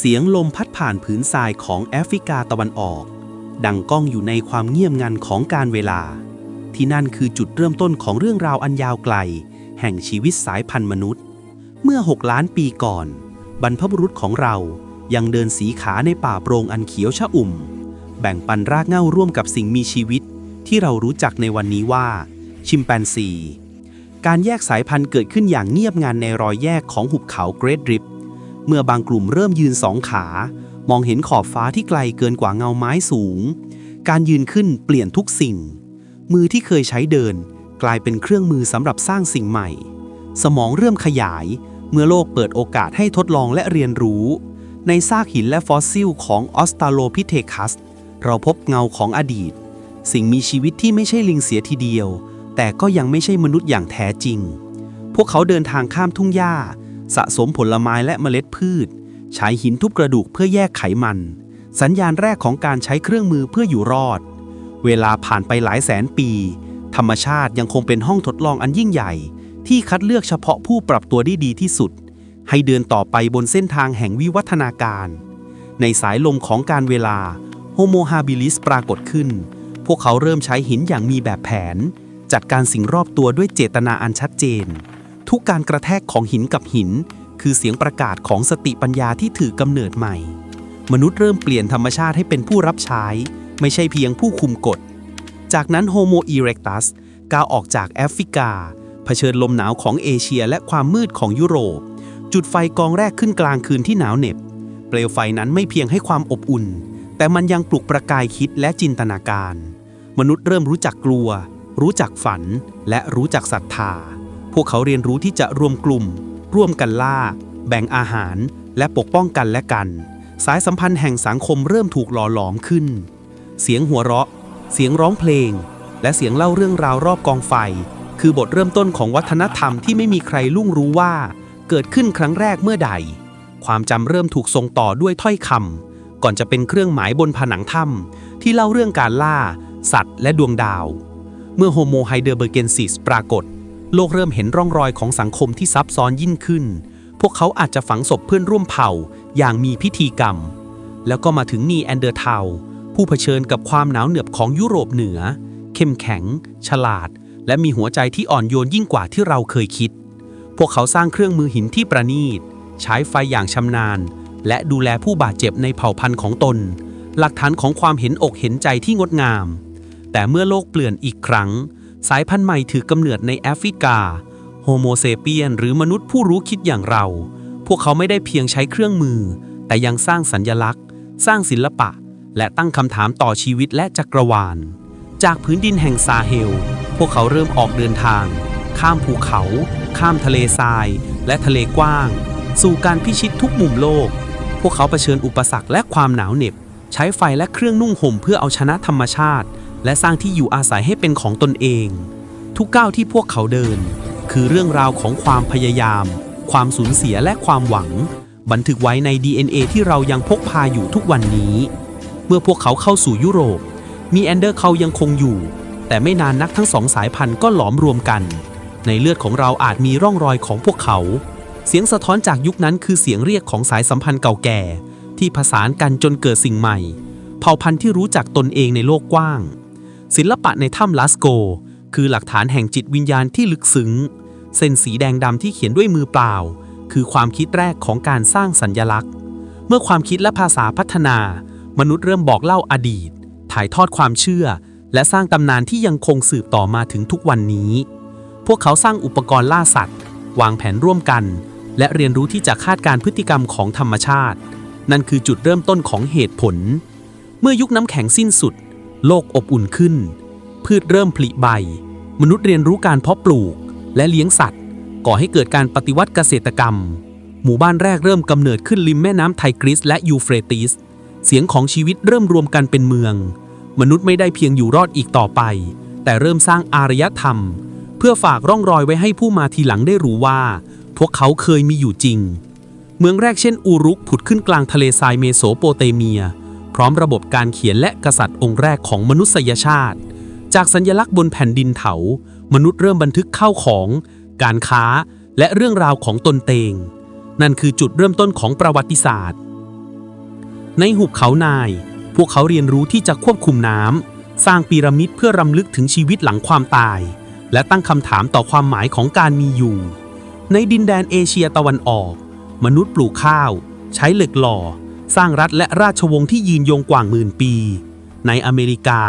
เสียงลมพัดผ่านผืนทรายของแอฟริกาตะวันออก ดังก้องอยู่ในความเงียบงันของการเวลา ที่นั่นคือจุดเริ่มต้นของเรื่องราวอันยาวไกล แห่งชีวิตสายพันธุ์มนุษย์ เมื่อ 6 ล้านปีก่อน บรรพบุรุษของเรายังเดินสีขาในป่าโปร่งอันเขียวชะอุ่ม แบ่งปันรากเหง้าร่วมกับสิ่งมีชีวิต ที่เรารู้จักในวันนี้ว่า ชิมแปนซี การแยกสายพันธุ์เกิดขึ้นอย่างเงียบงันในรอยแยกของหุบเขาเกรดริฟ เมื่อบางกลุ่มเริ่มยืนสองขา มองเห็นขอบฟ้าที่ไกลเกินกว่าเงาไม้สูง การยืนขึ้นเปลี่ยนทุกสิ่ง มือที่เคยใช้เดิน กลายเป็นเครื่องมือสำหรับสร้างสิ่งใหม่ สมองเริ่มขยาย เมื่อโลกเปิดโอกาสให้ทดลองและเรียนรู้ ในซากหินและฟอสซิลของออสตาโลพิเทคัส เราพบเงาของอดีต สิ่งมีชีวิตที่ไม่ใช่ลิงเสียทีเดียว แต่ก็ยังไม่ใช่มนุษย์อย่างแท้จริง พวกเขาเดินทางข้ามทุ่งหญ้า สะสมผลไม้และเมล็ดพืช ใช้หินทุบกระดูกเพื่อแยกไขมัน สัญญาณแรกของการใช้เครื่องมือเพื่ออยู่รอด เวลาผ่านไปหลายแสนปี ธรรมชาติยังคงเป็นห้องทดลองอันยิ่งใหญ่ ที่คัดเลือกเฉพาะผู้ปรับตัวได้ดีที่สุด ให้เดินต่อไปบนเส้นทางแห่งวิวัฒนาการ ในสายลมของการเวลาโฮโมฮาบิลิสปรากฏขึ้น พวกเขาเริ่มใช้หินอย่างมีแบบแผน จัดการสิ่งรอบตัวด้วยเจตนาอันชัดเจน ทุกการกระแทกของหินกับหิน คือเสียงประกาศของสติปัญญาที่ถือกำเนิดใหม่ มนุษย์เริ่มเปลี่ยนธรรมชาติให้เป็นผู้รับใช้ ไม่ใช่เพียงผู้คุมกฎ จากนั้นโฮโมอีเรกตัสก้าวออกจากแอฟริกา เผชิญลมหนาวของเอเชียและความมืดของยุโรป จุดไฟกองแรกขึ้นกลางคืนที่หนาวเหน็บ เปลวไฟนั้นไม่เพียงให้ความอบอุ่น แต่มันยังปลุกประกายคิดและจินตนาการ มนุษย์เริ่มรู้จักกลัว รู้จักฝัน และรู้จักศรัทธา พวกเขาเรียนรู้ที่จะรวมกลุ่ม ร่วมกันล่า แบ่งอาหาร และปกป้องกันและกัน สายสัมพันธ์แห่งสังคมเริ่มถูกหล่อหลอมขึ้น เสียงหัวเราะ เสียงร้องเพลง และเสียงเล่าเรื่องราวรอบกองไฟ คือบทเริ่มต้นของวัฒนธรรมที่ไม่มีใครลุ่งรู้ว่า เกิดขึ้นครั้งแรกเมื่อใด ความจำเริ่มถูกส่งต่อด้วยถ้อยคำก่อนจะเป็นเครื่องหมายบนผนังถ้ำที่เล่าเรื่องการล่า สัตว์ และดวงดาว เมื่อโฮโมไฮเดอร์เบอร์เกนซิสปรากฏ โลกเริ่มเห็นร่องรอยของสังคมที่ซับซ้อนยิ่งขึ้น พวกเขาอาจจะฝังศพเพื่อนร่วมเผ่า อย่างมีพิธีกรรม แล้วก็มาถึงนีแอนเดอร์เทาผู้เผชิญกับความหนาวเหนือบของยุโรปเหนือ เข้มแข็ง ฉลาด และมีหัวใจที่อ่อนโยนยิ่งกว่าที่เราเคยคิด พวกเขาสร้างเครื่องมือหินที่ประณีต ใช้ไฟอย่างชำนาญ และดูแลผู้บาดเจ็บในเผ่าพันธุ์ของตน หลักฐานของความเห็นอกเห็นใจที่งดงาม แต่เมื่อโลกเปลี่ยนอีกครั้ง สายพันธุ์ใหม่ถือกำเนิดในแอฟริกา โฮโมเซเปียน หรือมนุษย์ผู้รู้คิดอย่างเรา พวกเขาไม่ได้เพียงใช้เครื่องมือ แต่ยังสร้างสัญญลักษณ์ สร้างศิลปะ และตั้งคำถามต่อชีวิตและจักรวาล จากพื้นดินแห่งซาเฮล พวกเขาเริ่มออกเดินทาง ข้ามภูเขา ข้ามทะเลทราย และทะเลกว้าง สู่การพิชิตทุกมุมโลก พวกเขาเผชิญอุปสรรคและความหนาวเหน็บ ใช้ไฟและเครื่องนุ่งห่มเพื่อเอาชนะธรรมชาติ และสร้างที่อยู่อาศัยให้เป็นของตนเอง ทุกก้าวที่พวกเขาเดิน คือเรื่องราวของความพยายาม ความสูญเสียและความหวัง บันทึกไว้ใน DNA ที่เรายังพกพาอยู่ทุกวันนี้ เมื่อพวกเขาเข้าสู่ยุโรป มีแอนเดอร์เขายังคงอยู่ แต่ไม่นานนักทั้งสองสายพันธุ์ก็หลอมรวมกัน ในเลือดของเราอาจมีร่องรอยของพวกเขา เสียงสะท้อนจากยุคนั้นคือเสียงเรียกของสายสัมพันธ์เก่าแก่ ที่ผสานกันจนเกิดสิ่งใหม่ เผ่าพันธุ์ที่รู้จักตนเองในโลกกว้าง ศิลปะในถ้ำลาสโก คือหลักฐานแห่งจิตวิญญาณที่ลึกซึ้ง เส้นสีแดงดำที่เขียนด้วยมือเปล่า คือความคิดแรกของการสร้างสัญญลักษณ์ เมื่อความคิดและภาษาพัฒนา มนุษย์เริ่มบอกเล่าอดีต ถ่ายทอดความเชื่อ และสร้างตำนานที่ยังคงสืบต่อมาถึงทุกวันนี้ พวกเขาสร้างอุปกรณ์ล่าสัตว์ วางแผนร่วมกัน และเรียนรู้ที่จะคาดการพฤติกรรมของธรรมชาติ นั่นคือจุดเริ่มต้นของเหตุผล เมื่อยุคน้ำแข็งสิ้นสุด โลกอบอุ่นขึ้น พืชเริ่มผลิใบ มนุษย์เรียนรู้การเพาะปลูกและเลี้ยงสัตว์ ก่อให้เกิดการปฏิวัติเกษตรกรรม หมู่บ้านแรกเริ่มกำเนิดขึ้นริมแม่น้ำไทกริสและยูเฟรติส เสียงของชีวิตเริ่มรวมกันเป็นเมือง มนุษย์ไม่ได้เพียงอยู่รอดอีกต่อไป แต่เริ่มสร้างอารยธรรม เพื่อฝากร่องรอยไว้ให้ผู้มาทีหลังได้รู้ว่า พวกเขาเคยมีอยู่จริง เมืองแรกเช่นอูรุกผุดขึ้นกลางทะเลทรายเมโสโปเตเมีย พร้อมระบบการเขียนและกษัตริย์องค์แรกของมนุษยชาติ จากสัญลักษณ์บนแผ่นดินเถา มนุษย์เริ่มบันทึกเข้าของ การค้า และเรื่องราวของตนเอง นั่นคือจุดเริ่มต้นของประวัติศาสตร์ ในหุบเขานาย พวกเขาเรียนรู้ที่จะควบคุมน้ำ สร้างพีระมิดเพื่อรำลึกถึงชีวิตหลังความตาย และตั้งคำถามต่อความหมายของการมีอยู่ ในดินแดนเอเชียตะวันออก มนุษย์ปลูกข้าว ใช้เหล็กหล่อ สร้างรัฐและราชวงศ์ที่ยืนยงกว่าหมื่นปี ในอเมริกา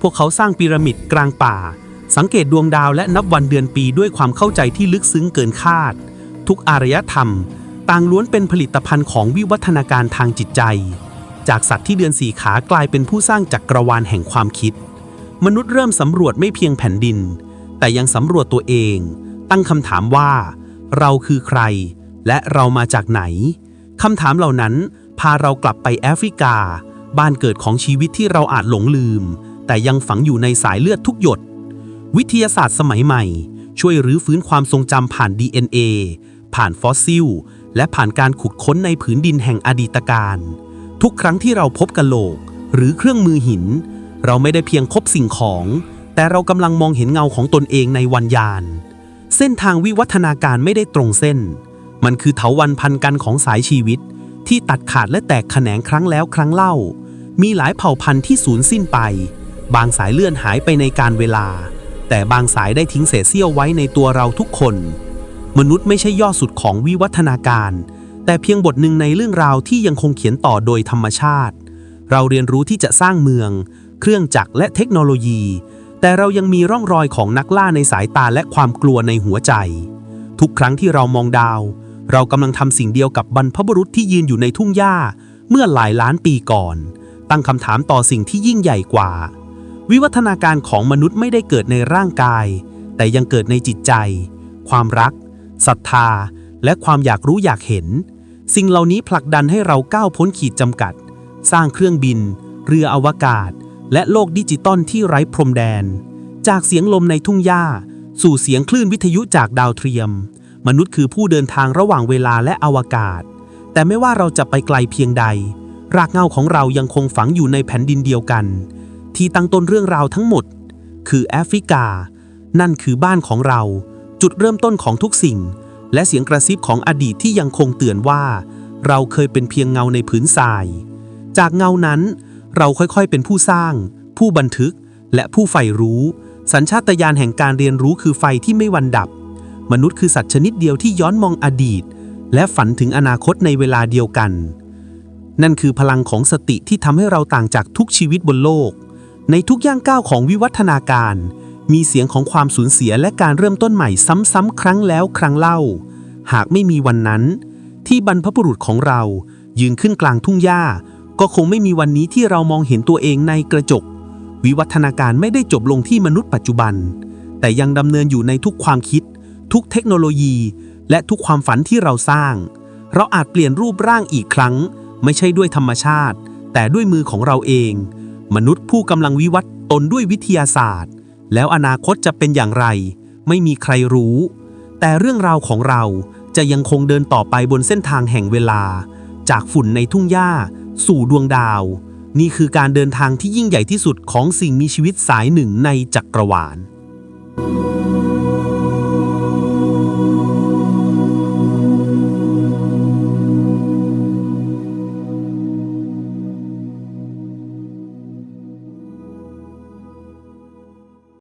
พวกเขาสร้างพีระมิดกลางป่า สังเกตดวงดาวและนับวันเดือนปีด้วยความเข้าใจที่ลึกซึ้งเกินคาด ทุกอารยธรรม ต่างล้วนเป็นผลิตภัณฑ์ของวิวัฒนาการทางจิตใจ จากสัตว์ที่เดือนสี่ขากลายเป็นผู้สร้างจักกรวาลแห่งความคิด มนุษย์เริ่มสำรวจไม่เพียงแผ่นดิน แต่ยังสำรวจตัวเอง ตั้งคำถามว่า เราคือใคร และเรามาจากไหนคำถามเหล่านั้น พาเรากลับไปแอฟริกา บ้านเกิดของชีวิตที่เราอาจหลงลืม แต่ยังฝังอยู่ในสายเลือดทุกหยด วิทยาศาสตร์สมัยใหม่ ช่วยรื้อฟื้นความทรงจำผ่าน DNA ผ่านฟอสซิล และผ่านการขุดค้นในผืนดินแห่งอดีตการ ทุกครั้งที่เราพบกะโหลก หรือเครื่องมือหิน เราไม่ได้เพียงพบสิ่งของ แต่เรากำลังมองเห็นเงาของตนเองในวันยาน เส้นทางวิวัฒนาการไม่ได้ตรงเส้น มันคือเถาวันพันกันของสายชีวิต ที่ตัดขาดและแตกแขนงครั้งแล้วครั้งเล่า มีหลายเผ่าพันธุ์ที่สูญสิ้นไป บางสายเลื่อนหายไปในการเวลา แต่บางสายได้ทิ้งเศษเสี้ยวไว้ในตัวเราทุกคน มนุษย์ไม่ใช่ยอดสุดของวิวัฒนาการ แต่เพียงบทหนึ่งในเรื่องราวที่ยังคงเขียนต่อโดยธรรมชาติ เราเรียนรู้ที่จะสร้างเมือง เครื่องจักรและเทคโนโลยี แต่เรายังมีร่องรอยของนักล่าในสายตาและความกลัวในหัวใจ ทุกครั้งที่เรามองดาว เรากำลังทำสิ่งเดียวกับบรรพบุรุษที่ยืนอยู่ในทุ่งหญ้า เมื่อหลายล้านปีก่อน ตั้งคำถามต่อสิ่งที่ยิ่งใหญ่กว่า วิวัฒนาการของมนุษย์ไม่ได้เกิดในร่างกาย แต่ยังเกิดในจิตใจ ความรักศรัทธา และความอยากรู้อยากเห็น สิ่งเหล่านี้ผลักดันให้เราก้าวพ้นขีดจำกัด สร้างเครื่องบิน เรืออวกาศ และโลกดิจิตอลที่ไร้พรมแดน จากเสียงลมในทุ่งหญ้า สู่เสียงคลื่นวิทยุจากดาวเทียม มนุษย์คือผู้เดินทางระหว่างเวลาและอวกาศ แต่ไม่ว่าเราจะไปไกลเพียงใด รากเหง้าของเรายังคงฝังอยู่ในแผ่นดินเดียวกัน ที่ตั้งต้นเรื่องราวทั้งหมด คือแอฟริกา นั่นคือบ้านของเรา จุดเริ่มต้นของทุกสิ่ง และเสียงกระซิบของอดีตที่ยังคงเตือนว่า เราเคยเป็นเพียงเงาในผืนทราย จากเงานั้น เราค่อยๆเป็นผู้สร้าง ผู้บันทึก และผู้ใฝ่รู้ สัญชาตญาณแห่งการเรียนรู้คือไฟที่ไม่วันดับ มนุษย์คือสัตว์ชนิดเดียวที่ย้อนมองอดีต และฝันถึงอนาคตในเวลาเดียวกัน นั่นคือพลังของสติที่ทำให้เราต่างจากทุกชีวิตบนโลก ในทุกย่างก้าวของวิวัฒนาการ มีเสียงของความสูญเสียและการเริ่มต้นใหม่ซ้ำๆครั้งแล้วครั้งเล่า หากไม่มีวันนั้น ที่บรรพบุรุษของเรา ยืนขึ้นกลางทุ่งหญ้า ก็คงไม่มีวันนี้ที่เรามองเห็นตัวเองในกระจก วิวัฒนาการไม่ได้จบลงที่มนุษย์ปัจจุบัน แต่ยังดำเนินอยู่ในทุกความคิด ทุกเทคโนโลยี และทุกความฝันที่เราสร้าง เราอาจเปลี่ยนรูปร่างอีกครั้ง ไม่ใช่ด้วยธรรมชาติ แต่ด้วยมือของเราเอง มนุษย์ผู้กำลังวิวัฒน์ตนด้วยวิทยาศาสตร์ แล้วอนาคตจะเป็นอย่างไร ไม่มีใครรู้ แต่เรื่องราวของเราจะยังคงเดินต่อไปบนเส้นทางแห่งเวลา จากฝุ่นในทุ่งหญ้า สู่ดวงดาว นี่คือการเดินทางที่ยิ่งใหญ่ที่สุดของสิ่งมีชีวิตสายหนึ่งในจักรวาล